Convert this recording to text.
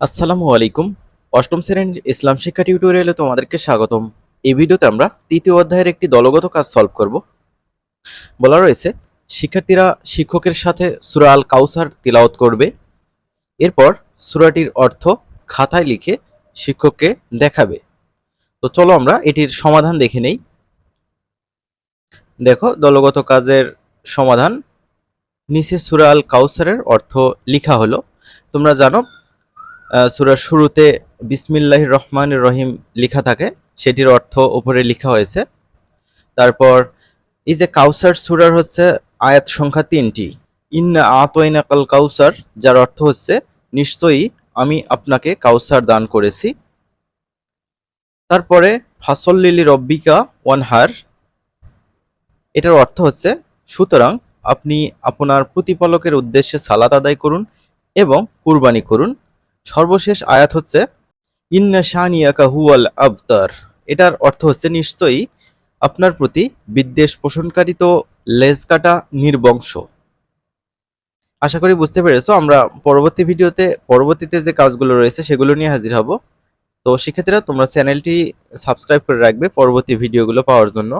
আসসালামু আলাইকুম। অষ্টম শ্রেণির ইসলাম শিক্ষা টিউটোরিয়ালে তোমাদেরকে স্বাগতম। এই ভিডিওতে আমরা তৃতীয় অধ্যায়ের একটি দলগত কাজ সলভ করব। বলা রয়েছে, শিক্ষার্থীরা শিক্ষকের সাথে সুরা আল কাউসার তিলাওয়াত করবে। এরপর সুরাটির অর্থ খাতায় লিখে শিক্ষককে দেখাবে। তো চলো আমরা এটির সমাধান দেখে নেই। দেখো, দলগত কাজের সমাধান। নিচে সুরা আল কাউসারের অর্থ লিখা হলো। তোমরা জানো সুরার শুরুতে বিসমিল্লাহ রহমান রহিম লেখা থাকে, সেটির অর্থ উপরে লেখা হয়েছে। তারপর, এই যে কাউসার সুরার হচ্ছে আয়াত সংখ্যা তিনটি। ইন্না আতইনা কাল কাউসার, যার অর্থ হচ্ছে, নিশ্চয়ই আমি আপনাকে কাউসার দান করেছি। তারপরে, ফাসল্লিলি রব্বিকা ওয়ানহার, এটার অর্থ হচ্ছে, সুতরাং আপনি আপনার প্রতিপালকের উদ্দেশ্যে সালাত আদায় করুন এবং কুরবানি করুন। সর্বশেষ আয়াত হচ্ছে, ইন্না শানিয়াকা হুয়াল আবতার এটার অর্থ হচ্ছে নিশ্চয়ই আপনার প্রতি বিদ্বেষ পোষণকারী তো লেজ কাটা নির্বংশ। আশা করি বুঝতে পেরেছ, আমরা পরবর্তী ভিডিওতে, পরবর্তীতে যে কাজগুলো রয়েছে সেগুলো নিয়ে হাজির হব। তো সেক্ষেত্রে তোমরা চ্যানেলটি সাবস্ক্রাইব করে রাখবে পরবর্তী ভিডিওগুলো পাওয়ার জন্য।